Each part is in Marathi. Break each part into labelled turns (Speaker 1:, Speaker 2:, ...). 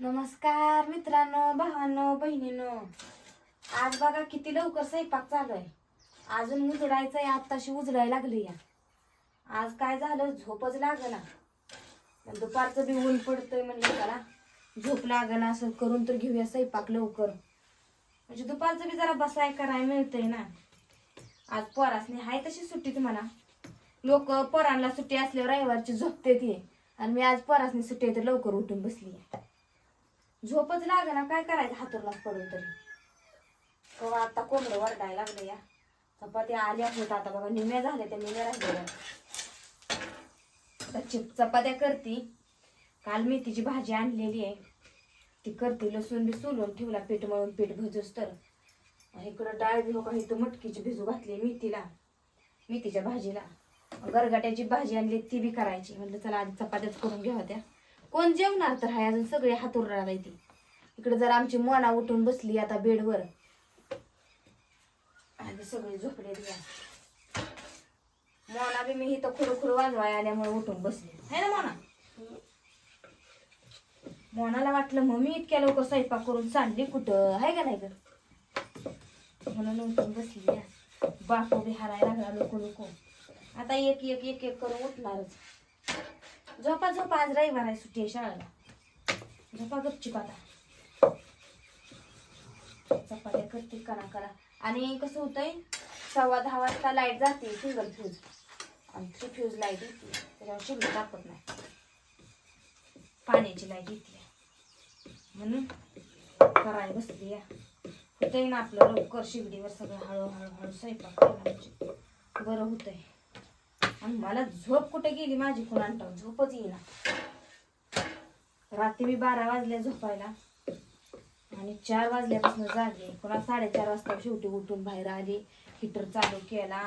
Speaker 1: नमस्कार मित्रांनो भावांनो बहिणीनो. आज बघा किती लवकर स्वयंपाक चालू आहे. अजून उजडायचं आहे आत्ताशी उजडायला लागली या. आज काय झालं? झोपच लागला दुपारचं बी ऊन पडतंय म्हणजे त्याला झोप लागला असं करून तर घेऊया स्वयंपाक लवकर. म्हणजे दुपारचं बी जरा बसाय करायला मिळतंय ना. आज पोरासनी हाय तशी सुट्टी तुम्हाला. लोक पोरांना सुट्टी असल्यावर रविवारची झोपते ती आणि मी आज पोरासनी सुट्टी आहे तर लवकर उठून बसली आहे. झोपच ना काय करायचं? हातूरलाच पडून तरी. हो आता कोंबडं वरडायला लागलं या. चपात्या आल्या होत आता बघा निम्या झाल्या त्या निम्या राहिलेल्या चिप चपात्या करती. काल मेथीची भाजी आणलेली आहे. ती करते लसूण बी सोलून ठेवला पीठ मळून पीठ भजूस तर. इकडं डाळ बी हो का इथं मटकीची भिजू घातली मेथीला मेथीच्या भाजीला. गरगाट्याची भाजी आणली ती बी करायची. म्हटलं चला आधी चपात्याच करून घ्या होत्या कोण जेवणार तर हाय अजून सगळे हातून राहणार ती. इकडे जर आमची मोना उठून बसली आता बेडवर. आणि सगळे झोपले मोना बी मी इथं खुडू खुडू वाजवाय आल्यामुळे उठून बसली. है ना मोना? मोनाला वाटलं मी इतक्या लवकर स्वयंपाक करून चालली कुठं? आहे का नाही ग? म्हणून उठून बसली बापू बी हारायला लागला लोक लोक आता एक एक एक एक करून उठणारच. झोपा झोपा आज रविवार आहे सुट्टी आहे शाळेला. झोपा गपचिप आता. चपात्या करते करा करा. आणि कसं होतंय सव्वा दहा वाजता लाइट जाते सिंगल फ्यूज आणि थ्री फ्यूज लाइट येते त्याच्यावर शिगडी दाखवत नाही. पाण्याची लाइट येते. म्हणून करायला बसली या. होतंय ना आपलं लवकर शिगडीवर सगळं हळूहळू हळू स्वयंपाक बरं होतंय. आणि मला झोप कुठे गेली माझी कोणाला? झोपच येईना. रात्री मी बारा वाजल्या झोपायला आणि चार वाजल्यापासून जागे. पुन्हा साडेचार वाजता शेवटी उठून बाहेर आली. हिटर चालू केला.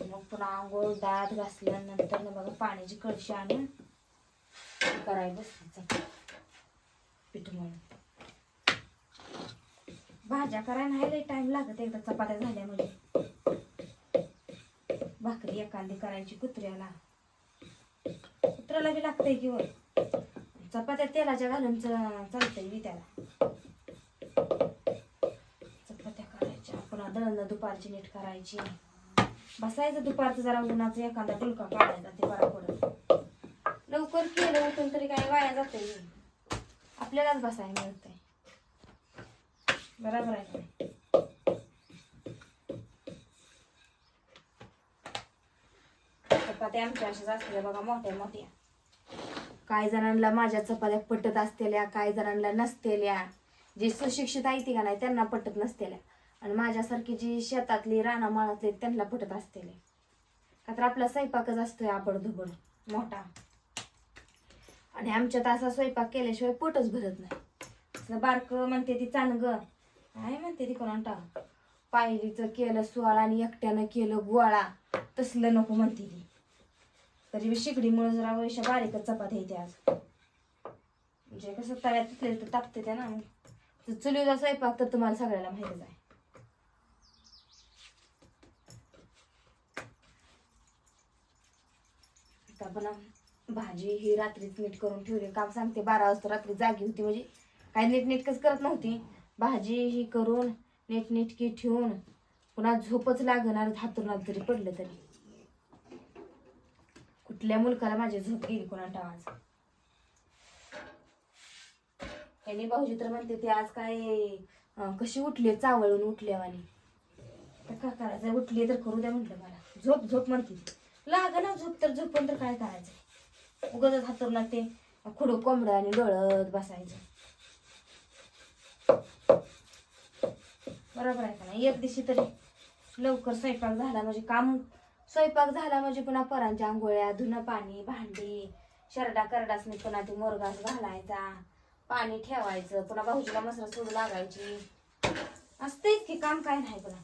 Speaker 1: मग पुन्हा आंघोळ दात घासल्यानंतर मग पाण्याची कळशी आणून करायला बसायचं पीठ म्हणून भाज्या करायला नाही लई टाइम लागत. एकदा चपात्या झाल्या म्हणजे. भाकरी एखादी करायची कुत्र्याला. कुत्र्याला बी लागतंय किंवा चपात्या तेलाच्या घालून चालतंय बी त्याला. चपात्या करायच्या. पुन्हा दळणं दुपारची नीट करायची. बसायचं दुपारचं जरा उन्हाचं एखादा डुलका काढायचा ते बरा पडत. लवकर केलं उठून तरी काय वाया जातंय. आपल्यालाच बसायला मिळतंय. बरोबर आहे चपात्या आमच्या अशाच असलेल्या बघा मोठ्या मोठ्या. काही जणांना माझ्या चपात्या पटत असलेल्या काही जणांना नसतेल्या. जे सुशिक्षित आहे ती का नाही त्यांना पटत नसतेल्या. आणि माझ्यासारखी जी शेतातली रानामाळातली त्यांना पटत असतेले का तर आपला स्वयंपाकच असतोय आबडधुबड मोठा. आणि आमच्यात असा स्वयंपाक केल्याशिवाय पोटच भरत नाही. बारक बारकं म्हणते ती चांग काय म्हणते ती कोणाटा पायलीचं केलं सोळा आणि एकट्यानं केलं गोळा तसलं नको म्हणते ती. तरी मी शिकडीमुळे जरा वैशा बारीकच चपात्या येते आज. म्हणजे कसं तव्यात तिथले तर तापते त्या ना. तर चुलीचा स्वयंपाक तर तुम्हाला सगळ्याला माहितीच आहे. आता पण भाजी ही रात्रीच नीट करून ठेवली. काम सांगते बारा वाजता रात्री जागी होती म्हणजे काही नीट नीटकच करत नव्हती. भाजी ही करून नीटनेटकी ठेवून पुन्हा झोपच लागणार हातून तरी पडलं तरी. कुठल्या मुलकाला माझी झोप गेली कोणा आवाज यांनी भाऊजी तर म्हणते ते आज काय कशी उठली चावळून उठल्यावानी. तर काय करायचं उठली तर करू द्या म्हटलं मला. झोप झोप म्हणते लाग ना झोप तर झोप पण तर काय करायचं? उगाच ना ते खुडू कोंबडं आणि डोळत बसायचं. बरोबर आहे का नाही? एक दिवशी तरी लवकर स्वयंपाक झाला म्हणजे काम स्वयंपाक झाला म्हणजे पुन्हा परांच्या आंघोळ्या धुणं पाणी भांडी शरडा करडासनी पुन्हा ते मोरगास घालायचा पाणी ठेवायचं पुन्हा भाऊजीला मसरा सोडू लागायची. असतेच की काम काय नाही पुन्हा.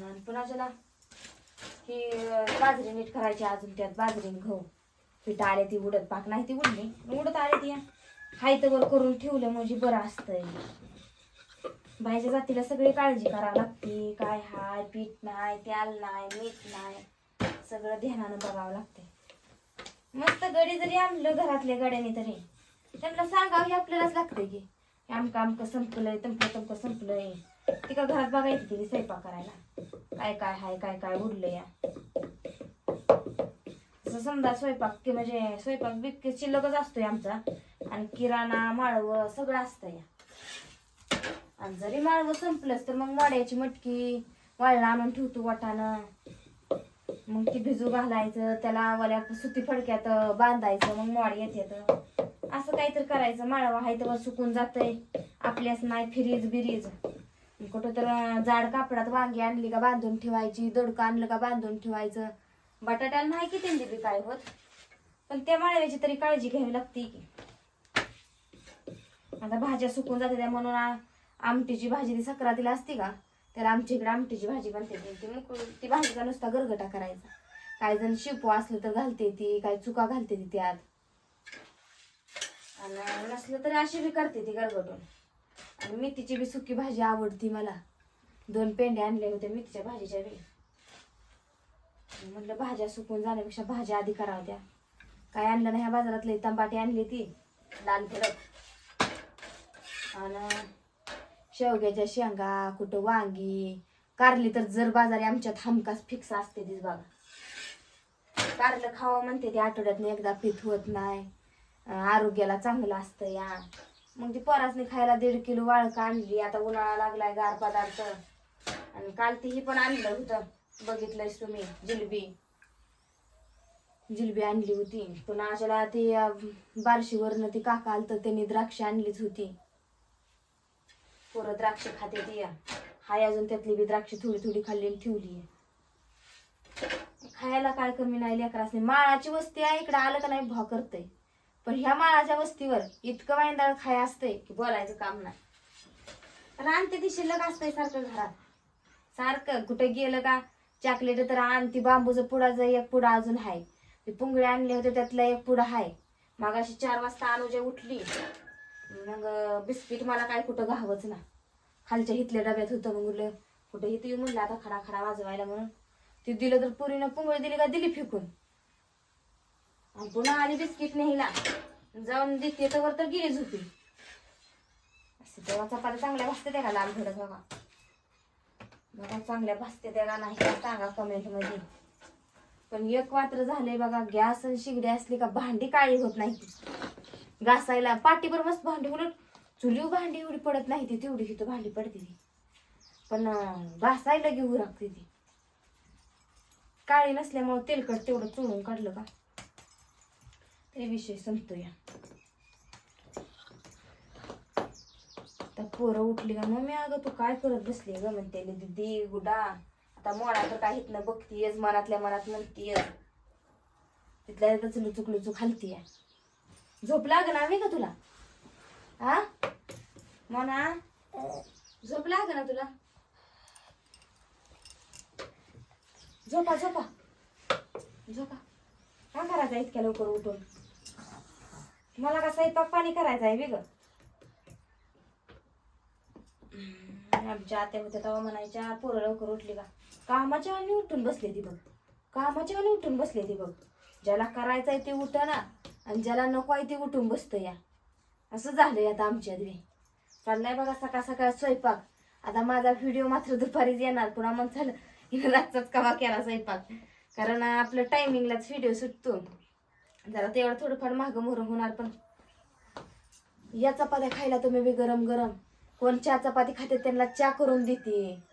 Speaker 1: आणि पुन्हा ज्याला ही बाजरी नीट करायची अजून त्यात बाजरी आणि गहू पीठ आले ती उडत पाक नाही ती उडली. उडत आले ती. हाय वर करून ठेवलं म्हणजे बरं असतंय. बाईच्या जातीला सगळी काळजी करावी लागते. काय हाय पीठ नाही त्याल नाही मीठ नाही. सगळं ध्यानानं बघावं लागते. मस्त गडी जरी आणलं घरातल्या गड्याने तरी त्यांना सांगावं हे आपल्यालाच लागतंय की हे आमकं आमकं संपलंय तमकं तमकं संपलंय. तिका घरात बघायची तिने स्वयंपाक करायला. काय काय हाय काय काय उरलंय. या असं समजा स्वयंपाक की म्हणजे स्वयंपाक बिक शिल्लकच असतोय आमचा. आणि किराणा माळव सगळं असतं या आणि जरी माळवं संपलंच तर मग वाड्याची मटकी वाळला आणून ठेवतो वाटाणं मग ती भिजू घालायचं त्याला वाल्या सुती फडक्यात बांधायचं मग मोड येते असं काहीतरी करायचं. माळवा आहे तेव्हा सुकून जातंय. आपल्यास नाही फिरीज बिरीज. कुठं तर जाड कापडात वांगी आणली का बांधून ठेवायची दोडकं आणलं का बांधून ठेवायचं. बटाट्याला नाही की त्यांची बी काय होत. पण त्या माळव्याची तरी काळजी घ्यावी लागते की. आता भाज्या सुकून जाते त्या म्हणून आमटीची भाजी ती सक्रातीला असते का? त्याला आमच्या इकडे आमटीची भाजी बनते. ती मग ती भाजीचा नुसता गरगटा करायचा. काही जण शिपो असलं तर घालते ती काही चुका घालते ती त्यात. आणि नसलं तरी अशी बी करते ती गरगटून. आणि मेथीची बी सुकी भाजी आवडती मला. दोन पेंडे आणल्या होत्या मेथीच्या भाजीच्या बी. म्हटलं भाज्या सुकून जाण्यापेक्षा भाज्या आधी कराव्या त्या. काय आणलं नाही ह्या बाजारातली तंबाटी आणली ती. लाल भडक आणि शेवग्याच्या शेंगा कुठं वांगी. कारली तर जर बाजारी आमच्यात हमखास फिक्स असते दिस बघा. कारलं खावा म्हणते ते आठवड्यातनं एकदा पीठ होत नाही. आरोग्याला चांगलं असतं या मग ती पराचनी खायला दीड किलो वाळक आणली. आता उन्हाळा लागलाय गार पदार्थ. आणि काल तीही पण आणलं होतं. बघितलंयस तुम्ही जिलबी. जिलबी आणली होती. पुन्हा अशाला ती बारशीवरनं ती काका आलं तर त्यांनी द्राक्ष आणलीच होती. पोरं द्राक्ष खाते या हाय अजून त्यातली बी द्राक्ष थोडी थोडी खाल्ली ठेवली. आहे खायला काय कमी नाही लेकरासनी. माळाची वस्ती आहे इकडे आलं का नाही भा करतय. पण ह्या माळाच्या वस्तीवर इतकं वाईंदाळ खाय असतंय की बोलायचं काम नाही. रान ते शिल्लक असतंय सारखं घरात. सारखं कुठं गेलं का चॉकलेट तर आण ती बांबूचं पुडाचं एक पुडा अजून हाय. ते पुंगळे आणले होते त्यातला एक पुडा हाय. मागाशी चार वाजता अनुजा उठली. मग बिस्किट मला काय कुठं घावच ना. खालच्या हितल्या डब्यात होतं मग उरलं कुठं हित येऊ म्हणलं आता खडा खडा वाजवायला म्हणून. ते दिलं तर पुरीनं पुंगळी दिली का दिली फेकून. आणि पुन्हा आली बिस्किट नेहिला जाऊन देते तर वर तर गेली झोपी. असं तेव्हा चपाती चांगल्या भासते त्या का लाल भडक बघा बघा चांगल्या भासते त्या का नाही सांगा कमेंटमध्ये. पण एक मात्र झालंय बघा गॅस आणि शिगडी असली का भांडी काळी होत नाही. घासायला पाठीवर मस्त भांडी उलट. चुलीव भांडी एवढी पडत नाही ती तेवढी तिथं भांडी पडते ती. पण घासायला घेऊ लागते ती. काळी नसल्यामुळे तेलकट तेवढं चुळून काढलं का? ते विषय संपतो या आता पोरं उठली का मम्मी? अगं तू काय करत बसली ग म्हणते दिदी गुडा आता मोडा तर काय हितनं बघतीयस मनातल्या मनात म्हणतीयस. तिथल्या तिथं लुचुक लुचुक खालतीय झोप लाग ना का तुला? हा? म्हणा झोप लाग ना तुला. झोपा झोपा. झोपा. काय करायचं इतक्या लवकर उठून? मला का स्वयंपाक पाणी करायचं आहे वेग आमच्या आत्या होत्या तेव्हा म्हणायच्या पोरं लवकर उठली का? कामाच्या वाणी उठून बसले ती बघ. कामाच्या वाणी उठून बसले ती बघ. ज्याला करायचंय ते उठा ना. आणि ज्याला नको आहे ते उठून बसतं या. असं झालंय आता आमच्या बी. चाललाय बघा सकाळ सकाळ स्वयंपाक. आता माझा व्हिडिओ मात्र दुपारीच येणार. पुन्हा मग झालं. हिनं रातचाच कवा केला स्वयंपाक? कारण आपलं टायमिंगलाच व्हिडिओ सुटतो. जरा तेवढं थोडंफार मागं मोरं होणार पण. या चपात्या खायला तुम्ही बी गरम गरम. कोण चहा चपाती खाते त्यांना चहा करून देते.